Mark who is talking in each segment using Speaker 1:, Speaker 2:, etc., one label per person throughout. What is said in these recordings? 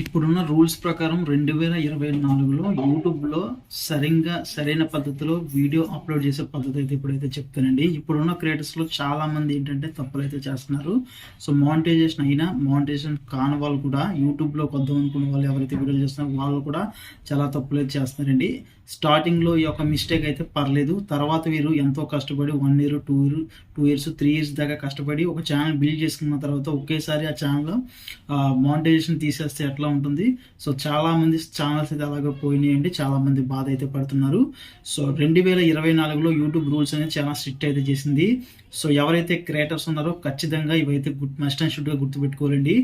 Speaker 1: ఇప్పుడున్న రూల్స్ ప్రకారం రెండు వేల ఇరవై నాలుగులో యూట్యూబ్లో సరిగ్గా సరైన పద్ధతిలో వీడియో అప్లోడ్ చేసే పద్ధతి అయితే ఇప్పుడైతే చెప్తానండి. ఇప్పుడున్న క్రియేటర్స్లో చాలా మంది ఏంటంటే తప్పులు అయితే చేస్తున్నారు. సో మానిటైజేషన్ అయినా మానిటైజేషన్ కాని వాళ్ళు కూడా యూట్యూబ్లో కొద్దాం అనుకున్న వాళ్ళు ఎవరైతే వీడియోలు చేస్తున్నారో వాళ్ళు కూడా చాలా తప్పులు అయితే చేస్తున్నారండి. స్టార్టింగ్లో ఈ యొక్క మిస్టేక్ అయితే పర్లేదు. తర్వాత వీరు ఎంతో కష్టపడి one year two year two years three years దాకా కష్టపడి ఒక ఛానల్ బిల్డ్ చేసుకున్న తర్వాత ఒకేసారి ఆ ఛానల్ మానిటైజేషన్ తీసేస్తే ఎట్లా ఉంటుంది. సో చాలా మంది ఛానల్స్ అయితే అలాగే పోయినాయండి. చాలామంది బాధ అయితే పడుతున్నారు. సో రెండు వేల ఇరవై నాలుగులో యూట్యూబ్ రూల్స్ అనేది చాలా స్ట్రిక్ట్ అయితే చేసింది. సో ఎవరైతే క్రియేటర్స్ ఉన్నారో ఖచ్చితంగా ఇవైతే గుడ్ మస్ట్ అండ్ షుడ్గా గుర్తుపెట్టుకోవాలండి.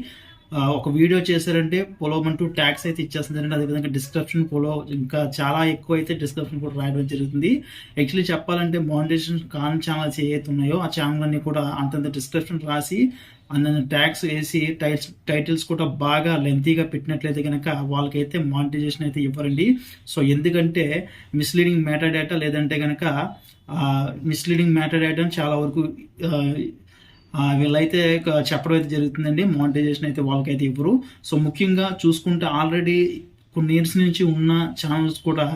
Speaker 1: ఒక వీడియో చేశారంటే పొలో అంటూ ట్యాక్స్ అయితే ఇచ్చేస్తుందండి అదేవిధంగా డిస్క్రిప్షన్ పొలో ఇంకా చాలా ఎక్కువ అయితే డిస్క్రిప్షన్ కూడా రాయడం జరుగుతుంది. యాక్చువల్లీ చెప్పాలంటే మానిటైజేషన్ కాన్ ఛానల్స్ ఏవైతే ఉన్నాయో ఆ ఛానల్ అన్ని కూడా అంతంత డిస్క్రిప్షన్ రాసి అందంత ట్యాక్స్ వేసి టైల్స్ టైటిల్స్ కూడా బాగా లెంతీగా పెట్టినట్లయితే కనుక వాళ్ళకైతే మానిటైజేషన్ అయితే ఇవ్వరండి. సో ఎందుకంటే మిస్లీడింగ్ మ్యాటర్ డేటా లేదంటే కనుక మిస్లీడింగ్ మ్యాటర్ డేటా చాలా వరకు వీళ్ళైతే చెప్పడం అయితే జరుగుతుందండి. మానిటైజేషన్ అయితే వాళ్ళకైతే ఇవ్వరు. సో ముఖ్యంగా చూసుకుంటే ఆల్రెడీ కొన్ని ఇయర్స్ నుంచి ఉన్న ఛానల్స్ కూడా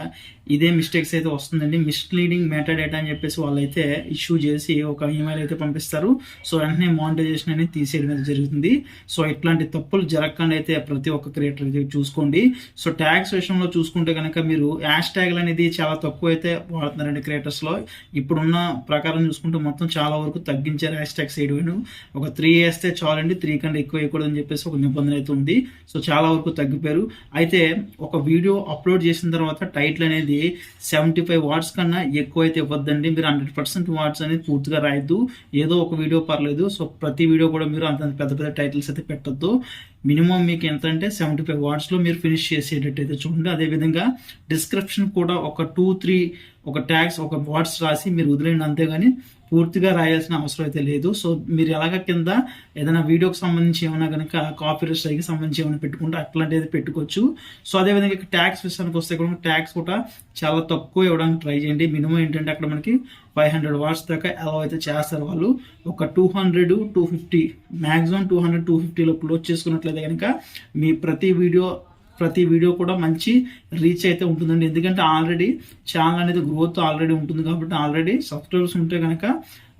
Speaker 1: ఇదే మిస్టేక్స్ అయితే వస్తుందండి. మిస్లీడింగ్ మెటా డేటా అని చెప్పేసి వాళ్ళైతే ఇష్యూ చేసి ఒక ఈమెయిల్ అయితే పంపిస్తారు. సో వెంటనే మానిటైజేషన్ అనేది తీసేయడం అయితే జరుగుతుంది. సో ఇట్లాంటి తప్పులు జరగకుండా అయితే ప్రతి ఒక్క క్రియేటర్ అయితే చూసుకోండి. సో ట్యాగ్స్ విషయంలో చూసుకుంటే కనుక మీరు హ్యాష్ ట్యాగ్లు అనేది చాలా తక్కువ అయితే వాడుతున్నారండి క్రియేటర్స్లో ఇప్పుడున్న ప్రకారం చూసుకుంటే మొత్తం చాలా వరకు తగ్గించారు హ్యాష్ ట్యాగ్స్ వేయడం ఒక త్రీ వేస్తే చాలండి. త్రీ కంటే ఎక్కువ వేయకూడదని చెప్పేసి ఒక నిబంధన అయితే ఉంది. సో చాలా వరకు తగ్గిపోయారు. అయితే ఒక వీడియో అప్లోడ్ చేసిన తర్వాత టైటిల్ అనేది సెవెంటీ ఫైవ్ వాట్స్ కన్నా ఎక్కువ అయితే ఇవ్వద్దండి. మీరు హండ్రెడ్ పర్సెంట్ వాట్స్ అనేది పూర్తిగా రాయొద్దు. ఏదో ఒక వీడియో పర్లేదు. సో ప్రతి వీడియో కూడా మీరు అంత పెద్ద పెద్ద టైటిల్స్ అయితే పెట్టద్దు. మినిమం మీకు ఎంత అంటే సెవెంటీ ఫైవ్ వాట్స్లో మీరు ఫినిష్ చేసేటట్టు అయితే చూడండి. అదేవిధంగా డిస్క్రిప్షన్ కూడా ఒక టూ త్రీ ఒక ట్యాగ్స్ ఒక వాట్స్ రాసి మీరు వదిలేండి అంతేగాని పూర్తిగా రాయాల్సిన అవసరం అయితే లేదు. సో మీరు ఎలాగ కింద ఏదైనా వీడియోకి సంబంధించి ఏమైనా కనుక కాపీ స్ట్రైకి సంబంధించి ఏమైనా పెట్టుకుంటే అట్లాంటిది పెట్టుకోవచ్చు. సో అదేవిధంగా ట్యాక్స్ విషయానికి వస్తే కూడా ట్యాక్స్ కూడా చాలా తక్కువ ఇవ్వడానికి ట్రై చేయండి. మినిమం ఏంటంటే అక్కడ మనకి ఫైవ్ హండ్రెడ్ వాట్స్ దాకా ఎలా అయితే చేస్తారు వాళ్ళు. ఒక two hundred two fifty maximum two hundred two ఫిఫ్టీలో క్లోజ్ చేసుకున్నట్లయితే కనుక మీ ప్రతి వీడియో ప్రతి వీడియో కూడా మంచి రీచ్ అయితే ఉంటుందండి. ఎందుకంటే ఆల్రెడీ ఛానల్ అనేది గ్రోత్ ఆల్రెడీ ఉంటుంది కాబట్టి ఆల్రెడీ సబ్స్క్రైబర్స్ ఉంటే కనుక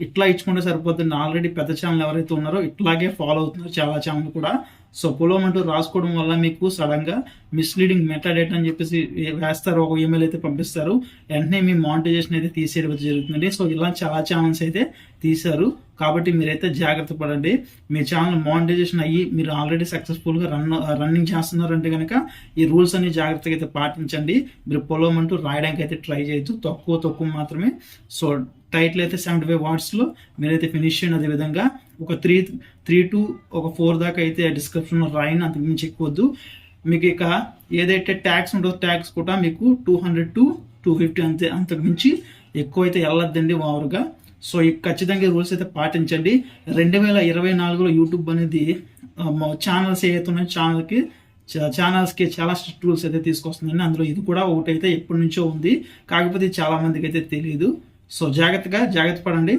Speaker 1: ఇట్లా ఇచ్చుకుంటే సరిపోతుంది. ఆల్రెడీ పెద్ద ఛానల్ ఎవరైతే ఉన్నారో ఇట్లాగే ఫాలో అవుతున్నారు చాలా ఛానల్ కూడా. సో పొలం అంటూ రాసుకోవడం వల్ల మీకు సడన్గా మిస్లీడింగ్ మెటాడేట్ అని చెప్పేసి వేస్తారు. ఒక ఈమెయిల్ అయితే పంపిస్తారు. వెంటనే మీ మానిటైజేషన్ అయితే తీసేయడం జరుగుతుంది. సో ఇలా చాలా ఛానల్స్ అయితే తీశారు. కాబట్టి మీరైతే జాగ్రత్త పడండి. మీ ఛానల్ మానిటైజేషన్ అయ్యి మీరు ఆల్రెడీ సక్సెస్ఫుల్గా రన్ రన్నింగ్ చేస్తున్నారంటే కనుక ఈ రూల్స్ అన్ని జాగ్రత్తగా అయితే పాటించండి. మీరు పొలం అంటూ రాయడానికి అయితే ట్రై చేయొచ్చు తక్కువ తక్కువ మాత్రమే. సో టైటిల్ అయితే సెవెంటీ ఫైవ్ వాట్స్లో మీరైతే ఫినిష్ చేయండి అదేవిధంగా. ఒక త్రీ త్రీ టు ఒక ఫోర్ దాకా అయితే డిస్క్రిప్షన్లో రాయని అంతకు మించి ఎక్కువద్దు మీకు ఇక ఏదైతే ట్యాక్స్ ఉంటుందో ట్యాక్స్ కూడా మీకు two hundred to two fifty అంతే అంతకు మించి ఎక్కువ అయితే వెళ్ళొద్దండి ఓవర్గా. సో ఈ ఖచ్చితంగా రూల్స్ అయితే పాటించండి. రెండు వేల ఇరవై నాలుగులో యూట్యూబ్ అనేది ఛానల్స్ ఏవైతే ఉన్నాయో ఛానల్కి ఛానల్స్కి చాలా స్ట్రిక్ట్ రూల్స్ అయితే తీసుకొస్తుందండి. అందులో ఇది కూడా ఒకటైతే ఎప్పటి నుంచో ఉంది. కాకపోతే చాలామందికి చాలా మందికి అయితే తెలియదు సో జాగ్రత్తగా జాగ్రత్త పడండి.